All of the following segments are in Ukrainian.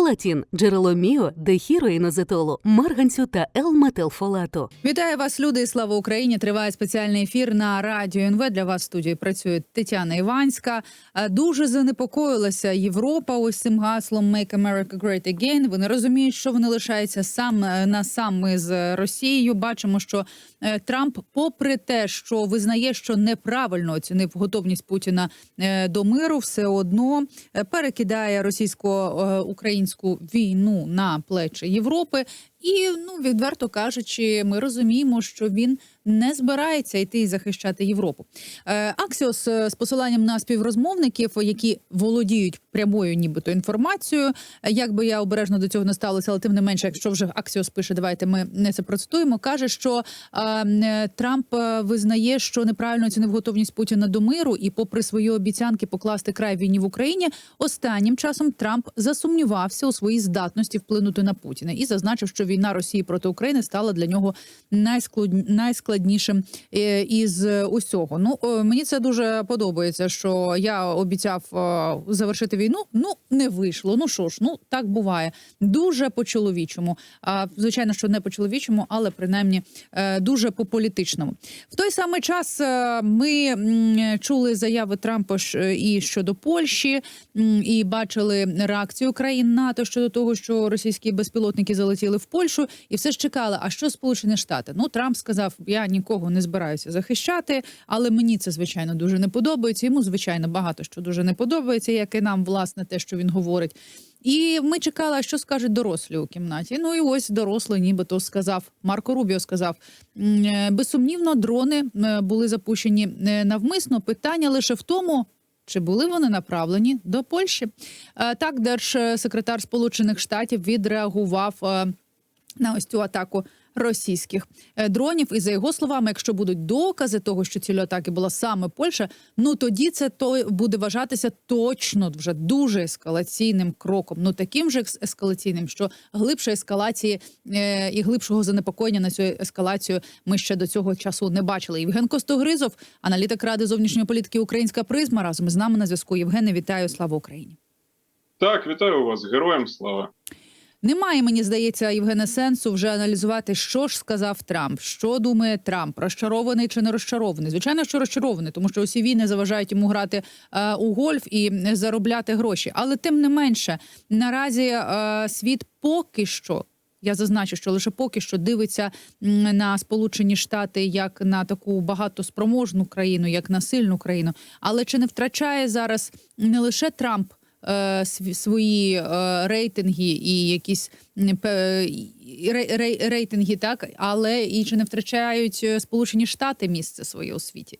Фолатін – джерело міо, дехіроїнозетолу, марганцю та Л-метилфолату. Вітаю вас, люди, слава Україні! Триває спеціальний ефір на радіо НВ. Для вас в студії працює Тетяна Іванська. Е, Дуже занепокоїлася Європа ось цим гаслом «Make America Great Again». Вони розуміють, що вони лишаються сам е, на сам з Росією. Бачимо, що е, Трамп, попри те, що визнає, що неправильно оцінив готовність Путіна до миру, все одно перекидає російсько-українську війну на плечі Європи. І ну відверто кажучи, ми розуміємо, що він не збирається йти і захищати Європу. Е, Аксіос е, з посиланням на співрозмовників, які володіють прямою, нібито інформацією. Як би я обережно до цього не ставилася, але тим не менше, якщо вже Аксіос пише, давайте ми не це процитуємо. каже, що е, Трамп визнає, що неправильно оцінив готовність Путіна до миру, і, попри свої обіцянки покласти край війні в Україні, останнім часом Трамп засумнівався у своїй здатності вплинути на Путіна і зазначив, що війна Росії проти України стала для нього найсклад- найскладнішим е, із усього. Ну е, мені це дуже подобається. Що я обіцяв е, завершити війну. Ну не вийшло. Ну що ж, ну так буває. Дуже по чоловічому. А звичайно, що не по чоловічому, але принаймні дуже по політичному. В той самий час ми чули заяви Трампа і щодо Польщі, і бачили реакцію країн НАТО щодо того, що російські безпілотники залетіли в Польщу, і все ж чекали. А що Сполучені Штати? Ну Трамп сказав: я нікого не збираюся захищати, але мені це звичайно дуже не подобається. Йому звичайно багато що дуже не подобається, як і нам, власне, те, що він говорить. І ми чекали, що скажуть дорослі у кімнаті. Ну і ось дорослий, нібито сказав Марко Рубіо. Сказав е, безсумнівно, дрони е, були запущені е, навмисно. Питання лише в тому. Чи були вони направлені до Польщі? Так, держсекретар Сполучених Штатів відреагував на ось цю атаку російських е, дронів. І за його словами, якщо будуть докази того, що цілею атаки була саме Польща, ну тоді це то буде вважатися точно вже дуже ескалаційним кроком. Ну таким же ескалаційним, що глибшої ескалації е, і глибшого занепокоєння на цю ескалацію ми ще до цього часу не бачили. Євген Костогризов, аналітик ради зовнішньої політики Українська призма, разом з нами на зв'язку. Євгене, вітаю! Слава Україні! Так, вітаю вас, героям слава. Немає, мені здається, Євгене сенсу вже аналізувати, що ж сказав Трамп, що думає Трамп, розчарований чи не розчарований. Звичайно, що розчарований, тому що усі війни заважають йому грати е, у гольф і заробляти гроші. Але тим не менше, наразі е, світ поки що. Я зазначу, що лише поки що дивиться на Сполучені Штати як на таку багатоспроможну країну, як на сильну країну. Але чи не втрачає зараз не лише Трамп свої е, рейтинги і якісь рейтинги, так але і чи не втрачають е, Сполучені Штати місце своє у світі?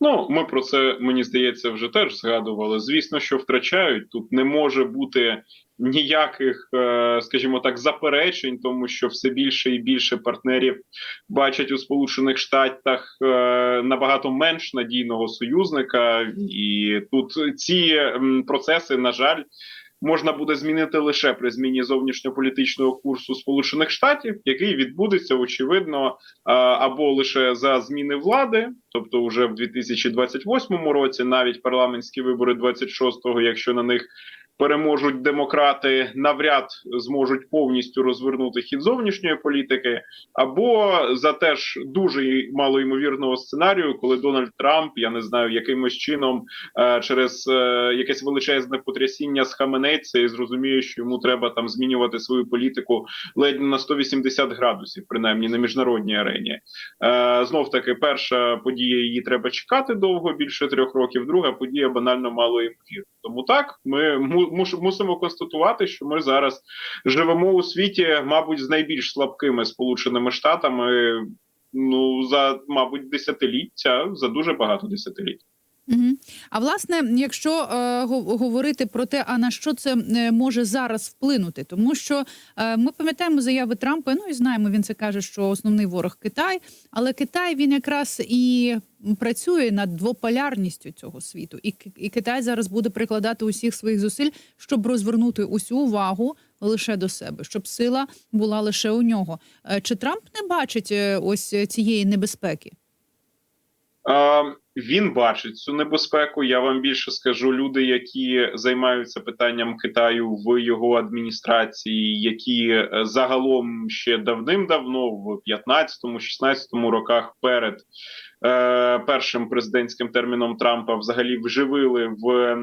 Ну, ми про це мені здається вже теж згадували. Звісно, що втрачають тут не може бути ніяких, е, скажімо так, заперечень, тому що все більше і більше партнерів бачать у Сполучених Штатах е, набагато менш надійного союзника, і тут ці процеси, на жаль. Можна буде змінити лише при зміні зовнішньополітичного курсу Сполучених Штатів, який відбудеться очевидно е, або лише за зміни влади, тобто вже в 2028 році, навіть парламентські вибори 26-го, якщо на них переможуть демократи, навряд зможуть повністю розвернути хід зовнішньої політики, або за теж дуже малоймовірного сценарію, коли Дональд Трамп, я не знаю, якимось чином е, через е, якесь величезне потрясіння схаменеться і зрозуміє, що йому треба там змінювати свою політику ледь на 180 градусів, принаймні на міжнародній арені. Е, знов таки, перша подія її треба чекати довго, більше трьох років. Друга подія банально мало ймовірна. Тому так ми мусимо констатувати, що ми зараз живемо у світі, мабуть, з найбільш слабкими сполученими штатами. Ну за мабуть десятиліття, за дуже багато десятиліть. Угу. А власне, якщо е, го- говорити про те, а на що це е, може зараз вплинути, тому що е, ми пам'ятаємо заяви Трампа. Ну і знаємо, він це каже, що основний ворог Китай, але Китай він якраз і працює над двополярністю цього світу, і, і Китай зараз буде прикладати усіх своїх зусиль, щоб розвернути усю увагу лише до себе, щоб сила була лише у нього. Е, Чи Трамп не бачить е, ось цієї небезпеки? Він бачить цю небезпеку. Я вам більше скажу. Люди, які займаються питанням Китаю в його адміністрації, які е, загалом ще давним-давно, в 15-16 роках перед е, першим президентським терміном Трампа, взагалі вживили в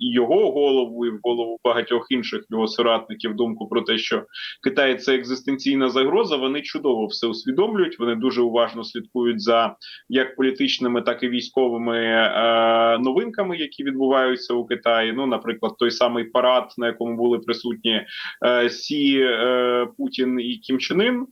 його голову і в голову багатьох інших його соратників думку про те, що Китай це екзистенційна загроза. Вони чудово все усвідомлюють. Вони дуже уважно слідкують за як політичними, так і військовими е, новинками, які відбуваються у Китаї. Ну, наприклад, той самий парад, на якому були присутні е, Сі е, Путін і Кім Чен е,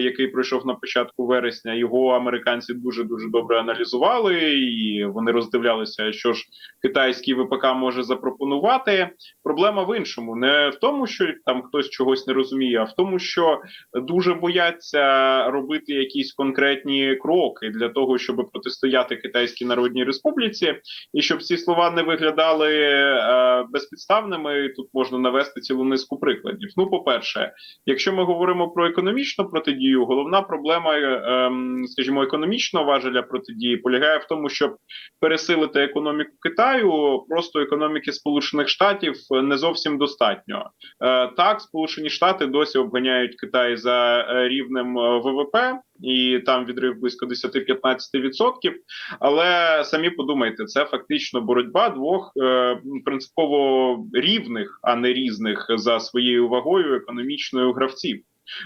який пройшов на початку вересня. Його американці дуже дуже добре аналізували, і вони роздивлялися, що ж китайський ВПК може запропонувати. Проблема в іншому, не в тому, що там хтось чогось не розуміє, а в тому, що дуже бояться робити якісь конкретні кроки для того, щоб протистояти Китайській Народній Республіці, і щоб ці слова не виглядали е, безпідставними. Тут можна навести цілу низку прикладів. Ну, по перше, якщо ми говоримо про економічну протидію, головна проблема, е, ем, скажімо, економічного важеля протидії полягає в тому, щоб пересилити економіку Китаю, просто економіки Сполучених Штатів не зовсім достатньо. Е, Так, Сполучені Штати досі обганяють Китай за е, рівнем е, ВВП, і там відрив близько 10-15%. Але самі подумайте, це фактично боротьба двох е, принципово рівних, а не різних за своєю вагою економічною гравців.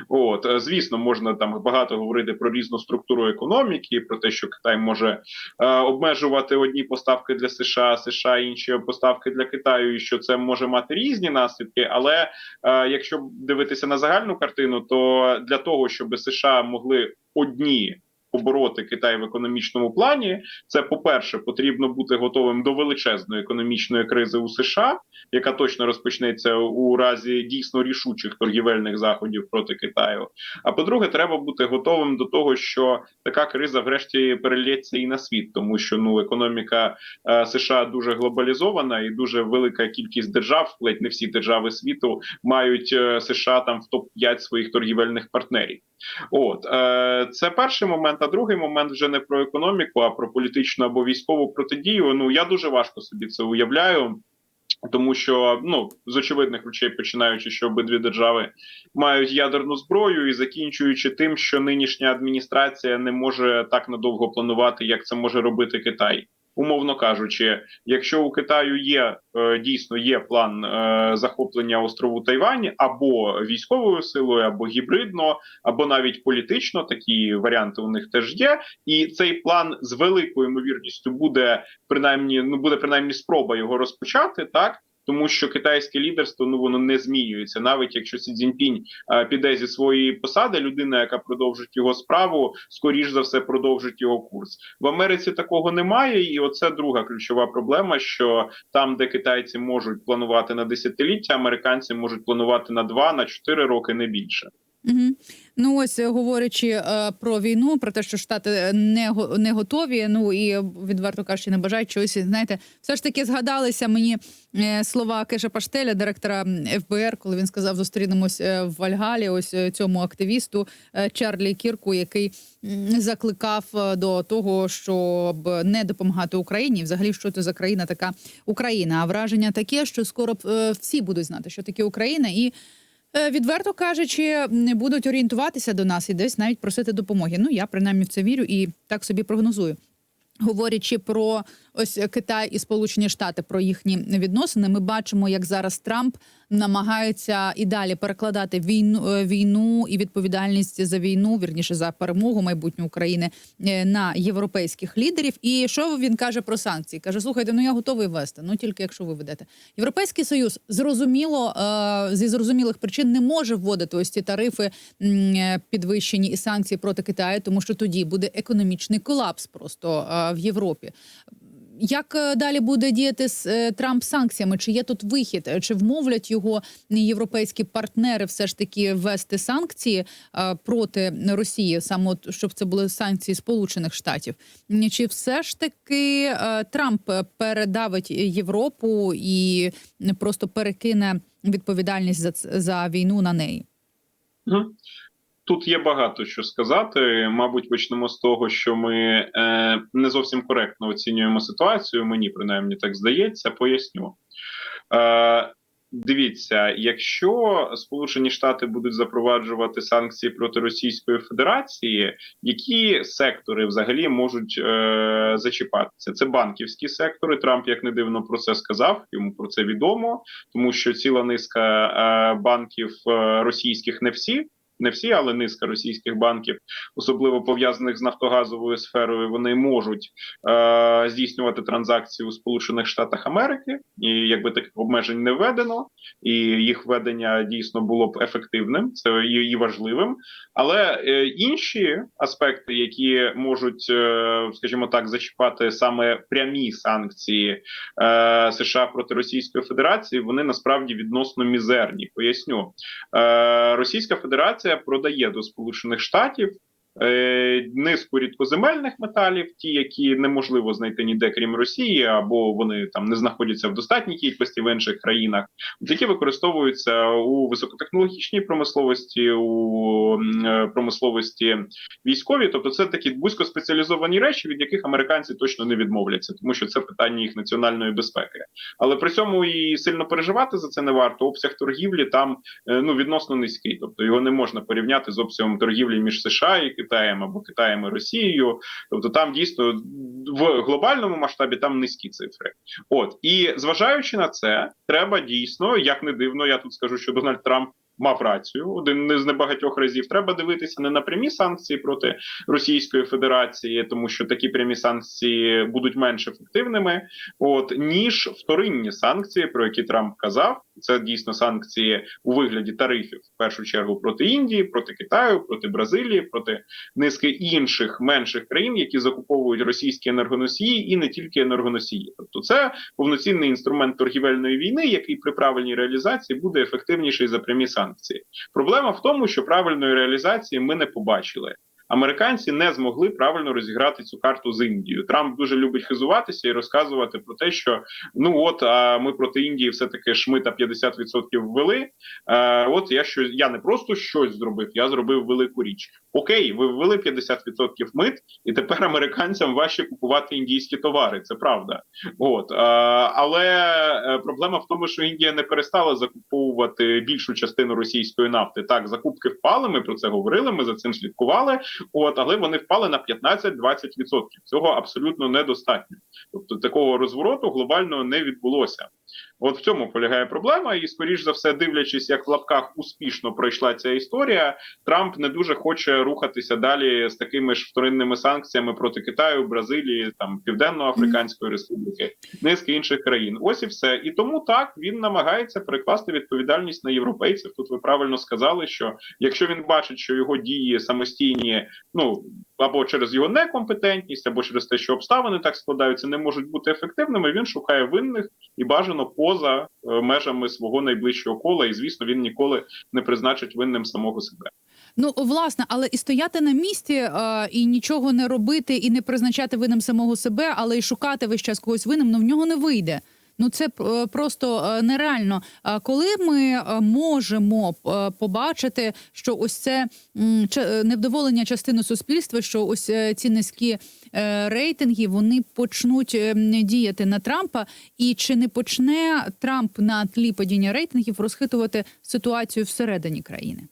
От е, звісно, можна там багато говорити про різну структуру економіки, про те, що Китай може е, обмежувати одні поставки для США, США інші поставки для Китаю, і що це може мати різні наслідки. Але е, якщо дивитися на загальну картину, то для того, щоб США могли одні побороти Китай в економічному плані, це по перше, потрібно бути готовим до величезної економічної кризи у США, яка точно розпочнеться у разі дійсно рішучих торгівельних заходів проти Китаю. А по-друге, треба бути готовим до того, що така криза, врешті, перельється і на світ, тому що ну економіка е, США дуже глобалізована і дуже велика кількість держав, ледь не всі держави світу мають е, США там в топ 5 своїх торгівельних партнерів. От е, це перший момент. А другий момент вже не про економіку, а про політичну або військову протидію. Ну я дуже важко собі це уявляю. Тому що ну з очевидних речей, починаючи, що обидві держави мають ядерну зброю, і закінчуючи тим, що нинішня адміністрація не може так надовго планувати, як це може робити Китай. Умовно кажучи, якщо у Китаю є е, дійсно є план е, захоплення острову Тайвань або військовою силою, або гібридно, або навіть політично, такі варіанти у них теж є. І цей план з великою ймовірністю буде принаймні ну буде принаймні спроба його розпочати, так тому що китайське лідерство ну воно не змінюється, навіть якщо Сі Цзіньпінь е, піде зі своєї посади, людина, яка продовжить його справу, скоріш за все продовжить його курс. В Америці такого немає, і оце друга ключова проблема: що там, де китайці можуть планувати на десятиліття, американці можуть планувати на два, на чотири роки, не більше. Угу. Ну ось е, говорячи е, про війну, про те, що штати не го- не готові. Ну і відверто кажучи, не бажають чогось. Знаєте, все ж таки згадалися мені е, слова Кеша Паштеля, директора ФБР, коли він сказав: зустрінемось е, в Вальгалі. Ось е, цьому активісту е, Чарлі Кірку, який закликав е, до того, щоб не допомагати Україні. Взагалі, що це за країна така Україна? А враження таке, що скоро е, всі будуть знати, що таке Україна, і Е, Відверто кажучи, не будуть орієнтуватися до нас і десь навіть просити допомоги. Ну я принаймні в це вірю і так собі прогнозую. Говорячи про ось Китай і Сполучені Штати про їхні відносини, ми бачимо, як зараз Трамп намагається і далі перекладати війну е, війну і відповідальність за війну, вірніше за перемогу майбутню України е, на європейських лідерів. І що він каже про санкції? каже: слухайте, ну я готовий вести, ну тільки якщо ви ведете. Європейський союз зрозуміло е, зі зрозумілих причин не може вводити ось ці тарифи е, підвищені і санкції проти Китаю, тому що тоді буде економічний колапс просто е, в Європі. Як е, далі буде діяти з е, Трамп санкціями? Чи є тут вихід? Е, Чи вмовлять його європейські партнери все ж таки ввести санкції проти Росії, саме щоб це були санкції Сполучених Штатів? Чи все ж таки Трамп передавить Європу і просто перекине відповідальність за за війну на неї? Тут є багато що сказати. Мабуть, почнемо з того, що ми е, не зовсім коректно оцінюємо ситуацію. Мені принаймні так здається. Поясню. Е, Дивіться, якщо Сполучені Штати будуть запроваджувати санкції проти Російської Федерації, які сектори взагалі можуть е, зачіпатися? Це банківські сектори. Трамп, як не дивно, про це сказав. Йому про це відомо, тому що ціла низка е, банків е, російських не всі. Не всі, але низка російських банків, особливо пов'язаних з нафтогазовою сферою, вони можуть е, здійснювати транзакції у Сполучених Штатах Америки, і якби таких обмежень не введено, і їх введення дійсно було б ефективним, це і, важливим. Але е, інші аспекти, які можуть, е, скажімо так, зачіпати саме прямі санкції е, США проти Російської Федерації, вони насправді відносно мізерні. Поясню, е, Російська Федерація продає до Сполучених Штатів. Е, Низку рідкоземельних металів, ті, які неможливо знайти ніде крім Росії, або вони там не знаходяться в достатній кількості в інших країнах, які використовуються у високотехнологічній промисловості, у е, промисловості військовій. Тобто, це такі вузькоспеціалізовані речі, від яких американці точно не відмовляться, тому що це питання їх національної безпеки. Але при цьому і сильно переживати за це не варто. Обсяг торгівлі там е, ну відносно низький, тобто його не можна порівняти з обсягом торгівлі між США і Китаєм або Китаєм і Росією. Тобто, там дійсно в глобальному масштабі там низькі цифри. От і зважаючи на це, треба дійсно, як не дивно, я тут скажу, що Дональд Трамп. Мав рацію один з небагатьох разів. Треба дивитися не на прямі санкції проти Російської Федерації, тому що такі прямі санкції будуть менш ефективними, от ніж вторинні санкції, про які Трамп казав. Це дійсно санкції у вигляді тарифів в першу чергу проти Індії, проти Китаю, проти Бразилії, проти низки інших менших країн, які закуповують російські енергоносії і не тільки енергоносії. Тобто, це повноцінний інструмент торгівельної війни, який при правильній реалізації буде ефективніший за прямі санкції. Проблема в тому, що правильної реалізації ми не побачили. Американці не змогли правильно розіграти цю карту з Індією. Трамп дуже любить хизуватися і розказувати про те, що ну от а ми проти Індії все таки шмита 50% ввели. Е, от я що я не просто щось зробив, я зробив велику річ. Окей, ви ввели 50% мит, і тепер американцям важче купувати індійські товари. Це правда. От але е, проблема в тому, що Індія не перестала закуповувати більшу частину російської нафти. Так, закупки впали. Ми про це говорили. Ми за цим слідкували. От, але вони впали на 15-20%. Цього абсолютно недостатньо. Тобто такого розвороту глобального не відбулося. От в цьому полягає проблема, і скоріш за все, дивлячись, як в лапках успішно пройшла ця історія, Трамп не дуже хоче рухатися далі з такими ж вторинними санкціями проти Китаю, Бразилії, там Південно-Африканської Республіки, низки інших країн. Ось і все. І тому так він намагається перекласти відповідальність на європейців. Тут ви правильно сказали, що якщо він бачить, що його дії самостійні, ну або через його некомпетентність, або через те, що обставини так складаються, не можуть бути ефективними. Він шукає винних і бажано поза е, межами свого найближчого кола. І звісно, він ніколи не призначить винним самого себе. Ну власне, але і стояти на місці е, і нічого не робити, і не призначати винним самого себе, але й шукати весь час когось винним, ну в нього не вийде. Ну це е, просто е, нереально. А коли ми е, можемо побачити, що ось це невдоволення частини суспільства, що ось ці низькі рейтинги вони почнуть діяти на Трампа, і чи не почне Трамп на тлі падіння рейтингів розхитувати ситуацію всередині країни?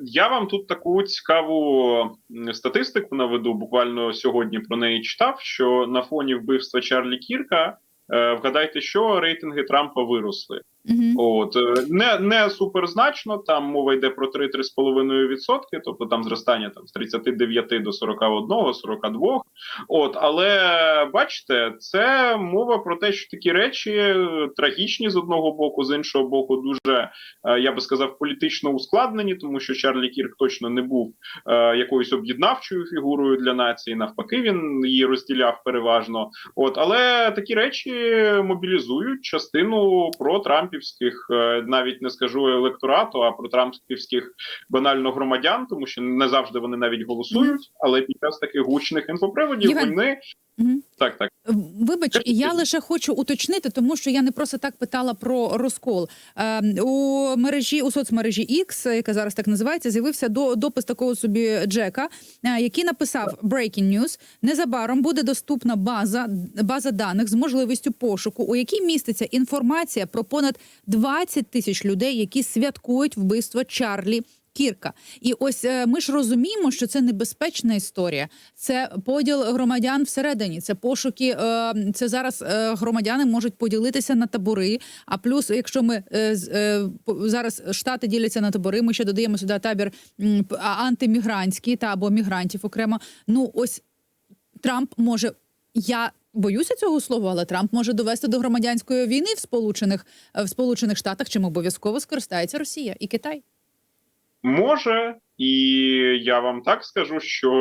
Я вам тут таку цікаву статистику наведу. Буквально сьогодні про неї читав. Що на фоні вбивства Чарлі Кірка, вгадайте, що рейтинги Трампа виросли. Угу. От е, не, не суперзначно, там мова йде про 3-3,5%, тобто там зростання там з 39 до 41, 42. От, але бачите, це мова про те, що такі речі е, трагічні з одного боку, з іншого боку, дуже е, я би сказав, політично ускладнені, тому що Чарлі Кірк точно не був якоюсь об'єднавчою фігурою для нації. Навпаки, він її розділяв переважно. От, але такі речі мобілізують частину про трампівських, е, навіть не скажу електорату, а про трампівських банально громадян, тому що не завжди вони навіть голосують. Але під час таких гучних інфоприводів Євген, вони Так, так. Вибач, я лише хочу уточнити, тому що я не просто так питала про розкол. Е, у мережі у соцмережі X, яка зараз так називається, з'явився до допис такого собі Джека, е, який написав Breaking News. Незабаром буде доступна база база даних з можливістю пошуку, у якій міститься інформація про понад 20 тисяч людей, які святкують вбивство Чарлі. Кірка, і ось е, ми ж розуміємо, що це небезпечна історія. Це поділ громадян всередині. Це пошуки. е, Це зараз е, громадяни можуть поділитися на табори. А плюс, якщо ми зараз штати діляться на табори, ми ще додаємо сюди табір антимігрантський та або мігрантів окремо. Ну ось Трамп може. Я боюся цього слова, але Трамп може довести до громадянської війни в Сполучених в Сполучених Штатах, чим обов'язково скористається Росія і Китай. Може, і я вам так скажу, що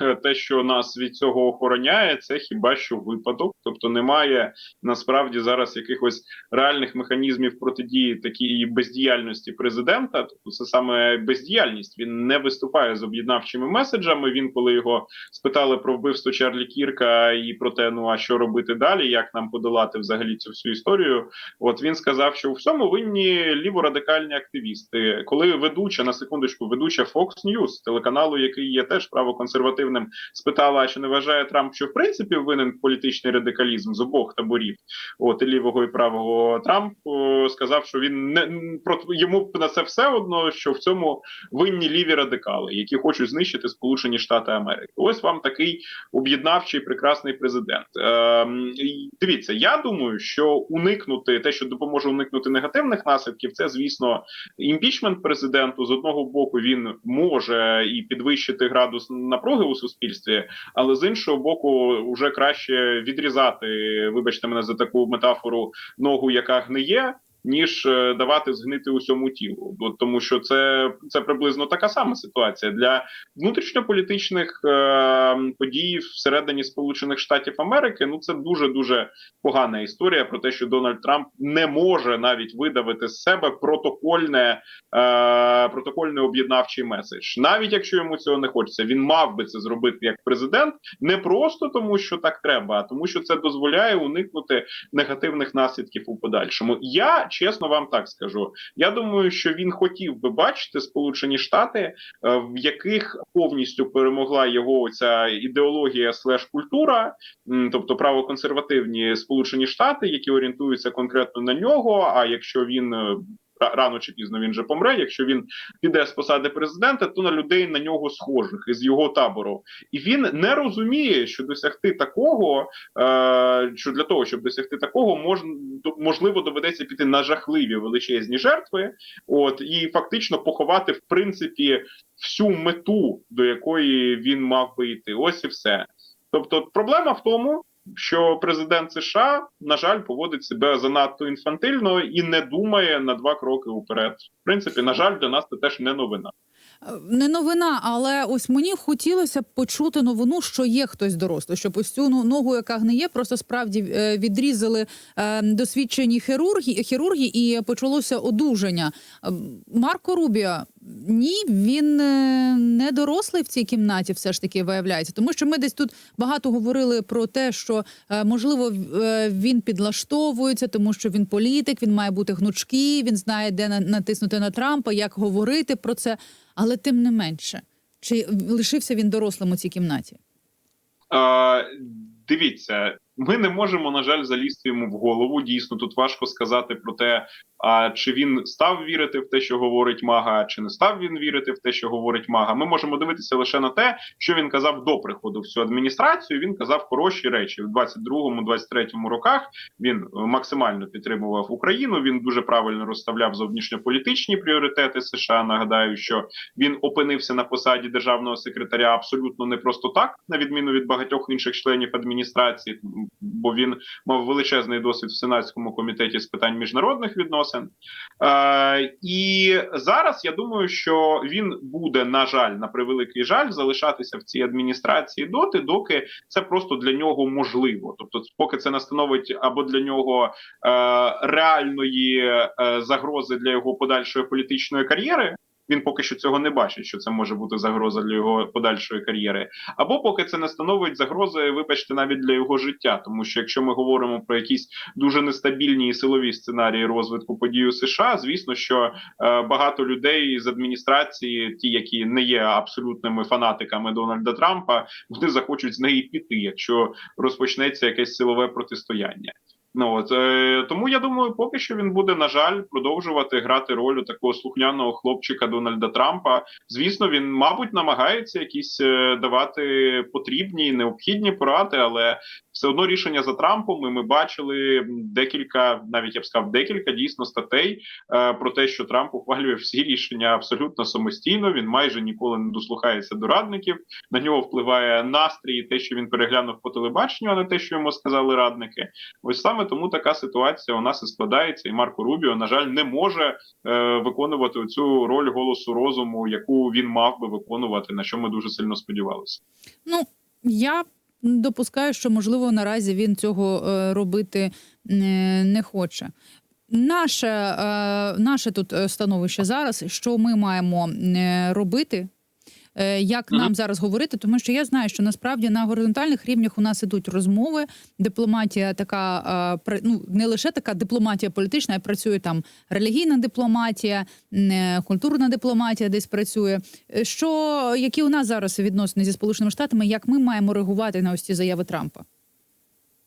е, те, що нас від цього охороняє, це хіба що випадок. Тобто немає насправді зараз якихось реальних механізмів протидії такій бездіяльності президента. Тобто, це саме бездіяльність. Він не виступає з об'єднавчими меседжами. Він, коли його спитали про вбивство Чарлі Кірка і про те, ну а що робити далі, як нам подолати взагалі цю всю історію. От він сказав, що у всьому винні ліворадикальні активісти, коли ведуча на секундочку, ведуча Fox News, телеканалу, який є теж правоконсервативним, спитала, чи не вважає Трамп, що в принципі винен політичний радикалізм з обох таборів, от і лівого і правого. Трамп о, сказав, що він не про йому на це все одно, що в цьому винні ліві радикали, які хочуть знищити Сполучені Штати Америки. Ось вам такий об'єднавчий прекрасний президент. І дивіться, я думаю, що уникнути те, що допоможе уникнути негативних наслідків, це звісно імпічмент президенту. З одного боку він може і підвищити градус напруги у суспільстві, але з іншого боку, вже краще відрізати, вибачте мене за таку метафору, ногу, яка гниє. Ніж е, давати згнити усьому тілу, Бо тому що це, це приблизно така сама ситуація для внутрішньополітичних е, подій всередині Сполучених Штатів Америки. Ну це дуже дуже погана історія про те, що Дональд Трамп не може навіть видавити з себе протокольне е, протокольний об'єднавчий меседж, навіть якщо йому цього не хочеться. Він мав би це зробити як президент, не просто тому, що так треба, а тому, що це дозволяє уникнути негативних наслідків у подальшому. Я чесно вам так скажу. Я думаю, що він хотів би бачити Сполучені Штати, е, в яких повністю перемогла його ця ідеологія слеш культура, тобто правоконсервативні Сполучені Штати, які орієнтуються конкретно на нього. А якщо він е, рано чи пізно він же помре, якщо він піде з посади президента, то на людей на нього схожих із його табору, і він не розуміє, що досягти такого, е, що для того, щоб досягти такого, можна можливо доведеться піти на жахливі величезні жертви, от і фактично поховати в принципі всю мету, до якої він мав би йти. Ось і все. Тобто, проблема в тому. Що президент США на жаль поводить себе занадто інфантильно і не думає на два кроки уперед. В принципі, на жаль, для нас це теж не новина. Е, Не новина, але ось мені хотілося б почути новину, що є хтось дорослий, щоб ось цю ну, ногу, яка гниє, просто справді е, відрізали е, досвідчені хірурги, хірурги і почалося одужання. Марко Рубіо, ні, він е, не дорослий в цій кімнаті, все ж таки виявляється, тому що ми десь тут багато говорили про те, що е, можливо е, він підлаштовується, тому що він політик, він має бути гнучкий, він знає, де на- натиснути на Трампа, як говорити про це. Але тим не менше, чи лишився він дорослим у цій кімнаті? Е, дивіться, ми не можемо, на жаль, залізти йому в голову. Дійсно, тут важко сказати про те, а чи він став вірити в те, що говорить мага, чи не став він вірити в те, що говорить мага. Ми можемо дивитися лише на те, що він казав до приходу в цю адміністрацію. Він казав хороші речі в 22-23 роках. Він максимально підтримував Україну. Він дуже правильно розставляв зовнішньополітичні пріоритети США. Нагадаю, що він опинився на посаді державного секретаря абсолютно не просто так, на відміну від багатьох інших членів адміністрації, бо він мав величезний досвід в сенатському комітеті з питань міжнародних відносин. Е, і зараз я думаю, що він буде, на жаль, на превеликий жаль, залишатися в цій адміністрації доти, доки це просто для нього можливо. Тобто, поки це не становить або для нього е, реальної е, загрози для його подальшої політичної кар'єри. Він поки що цього не бачить, що це може бути загроза для його подальшої кар'єри. Або поки це не становить загрози, вибачте, навіть для його життя, тому що якщо ми говоримо про якісь дуже нестабільні і силові сценарії розвитку подій у США, звісно, що е, багато людей з адміністрації, ті, які не є абсолютними фанатиками Дональда Трампа, вони захочуть з неї піти, якщо розпочнеться якесь силове протистояння. Ну от е, тому я думаю, поки що він буде на жаль продовжувати грати роль такого слухняного хлопчика Дональда Трампа. Звісно, він, мабуть, намагається якісь е, давати потрібні необхідні поради, але все одно рішення за Трампом. І ми бачили декілька, навіть я б сказав, декілька дійсно статей е, про те, що Трамп ухвалює всі рішення абсолютно самостійно. Він майже ніколи не дослухається до радників. На нього впливає настрій, те, що він переглянув по телебаченню, а не те, що йому сказали радники. Ось саме тому така ситуація у нас і складається, і Марко Рубіо, на жаль, не може е, виконувати цю роль голосу розуму, яку він мав би виконувати, на що ми дуже сильно сподівалися. Ну я допускаю, що можливо наразі він цього е, робити е, не хоче. Наше, е, наше тут становище зараз, що ми маємо робити. Е, Як нам зараз говорити, тому що я знаю, що насправді на горизонтальних рівнях у нас ідуть розмови. Дипломатія така ну не лише така дипломатія політична, а працює там релігійна дипломатія, е, культурна дипломатія десь працює. Е, Що які у нас зараз відносини зі сполученими штатами? Як ми маємо реагувати на ось ці заяви Трампа?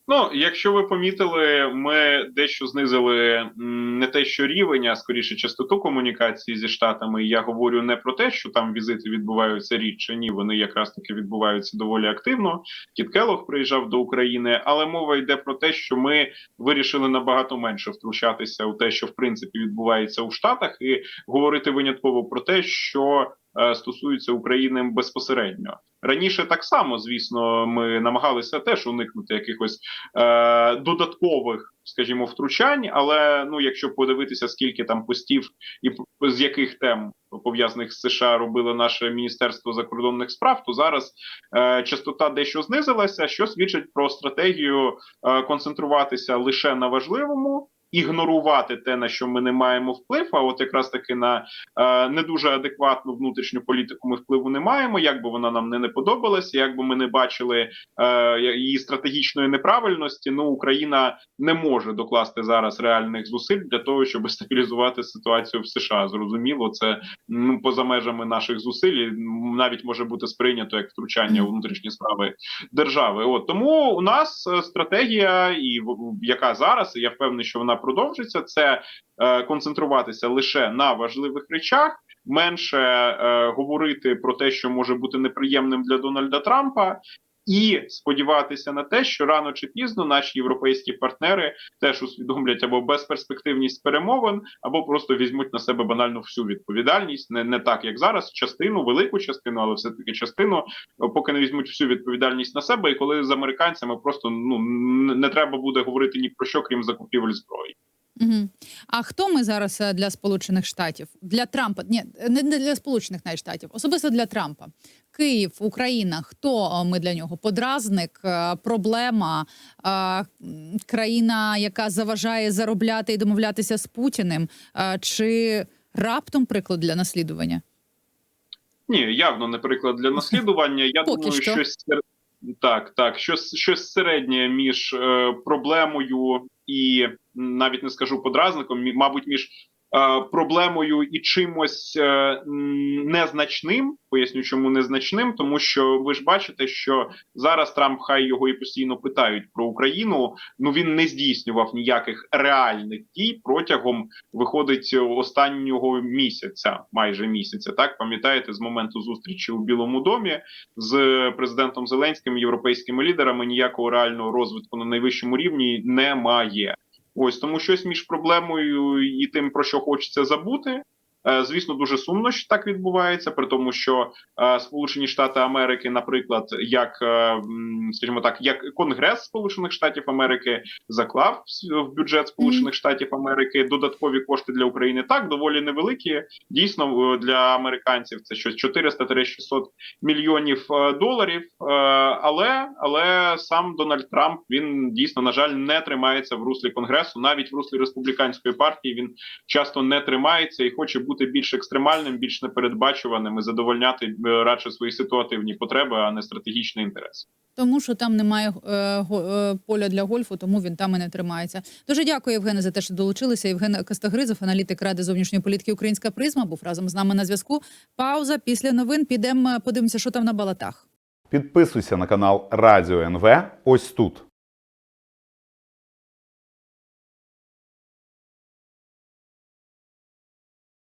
Ну, якщо ви помітили, ми дещо знизили не те, що рівень, а скоріше частоту комунікації зі штатами. Я говорю не про те, що там візити відбуваються рідше. Ні, вони якраз таки відбуваються доволі активно. Кіт Келлог приїжджав до України, але мова йде про те, що ми вирішили набагато менше втручатися у те, що в принципі відбувається у Штатах, і говорити винятково про те, що е, стосується України безпосередньо. Раніше так само, звісно, ми намагалися теж уникнути якихось е, додаткових, скажімо, втручань. Але ну, якщо подивитися, скільки там постів і з яких тем пов'язаних з США робило наше міністерство закордонних справ, то зараз е, частота дещо знизилася, що свідчить про стратегію е, концентруватися лише на важливому. Ігнорувати те, на що ми не маємо вплив, а от якраз таки на е, не дуже адекватну внутрішню політику ми впливу не маємо. Як би вона нам не, не подобалася, як би ми не бачили е, її стратегічної неправильності, ну Україна не може докласти зараз реальних зусиль для того, щоб стабілізувати ситуацію в США. Зрозуміло, це ну поза межами наших зусиль, навіть може бути сприйнято як втручання у внутрішні справи держави. От тому у нас е, стратегія, і яка зараз, я впевнений, що вона продовжиться, це е, концентруватися лише на важливих речах. Менше е, говорити про те, що може бути неприємним для Дональда Трампа, і сподіватися на те, що рано чи пізно наші європейські партнери теж усвідомлять або безперспективність перемовин, або просто візьмуть на себе банально всю відповідальність, не, не так як зараз, частину, велику частину, але все таки частину, е, поки не візьмуть всю відповідальність на себе. І коли з американцями просто ну не треба буде говорити ні про що, крім закупівель зброї. Угу. А хто ми зараз е, для Сполучених Штатів? Для Трампа? Ні, не для Сполучених навіть Штатів, особисто для Трампа. Київ, Україна. Хто е, ми для нього? Подразник, е, проблема, країна, яка заважає заробляти і домовлятися з Путіним, чи раптом приклад для наслідування? Ні, явно не приклад для наслідування. Я Поки думаю, що. щось так, так, щось, щось середнє між е, проблемою і навіть не скажу подразником, мабуть, між проблемою і чимось е, незначним. Поясню, чому незначним, тому що ви ж бачите, що зараз Трамп, хай його і постійно питають про Україну. Ну він не здійснював ніяких реальних дій протягом виходить останнього місяця, майже місяця. Так пам'ятаєте, з моменту зустрічі у Білому домі з президентом Зеленським, європейськими лідерами ніякого реального розвитку на найвищому рівні немає. Ось тому щось між проблемою і тим, про що хочеться забути. Е, Звісно, дуже сумно, що так відбувається, при тому, що е, Сполучені Штати Америки, наприклад, як е, скажімо так, як Конгрес Сполучених Штатів Америки заклав в бюджет Сполучених Штатів Америки додаткові кошти для України. Так доволі невеликі. Дійсно, для американців це щось 400-600 мільйонів доларів. Але але сам Дональд Трамп він дійсно на жаль не тримається в руслі конгресу, навіть в руслі республіканської партії він часто не тримається і хоче бути бути більш екстремальним, більш непередбачуваним і задовольняти е, радше свої ситуативні потреби, а не стратегічний інтерес. Тому що там немає е, го- е, поля для гольфу, тому він там і не тримається. Дуже дякую, Євгене, за те, що долучилися. Євген Костогризов, аналітик Ради зовнішньої політики Українська призма, був разом з нами на зв'язку. Пауза після новин. Підемо подивимося, що там на балатах. Підписуйся на канал Радіо НВ ось тут.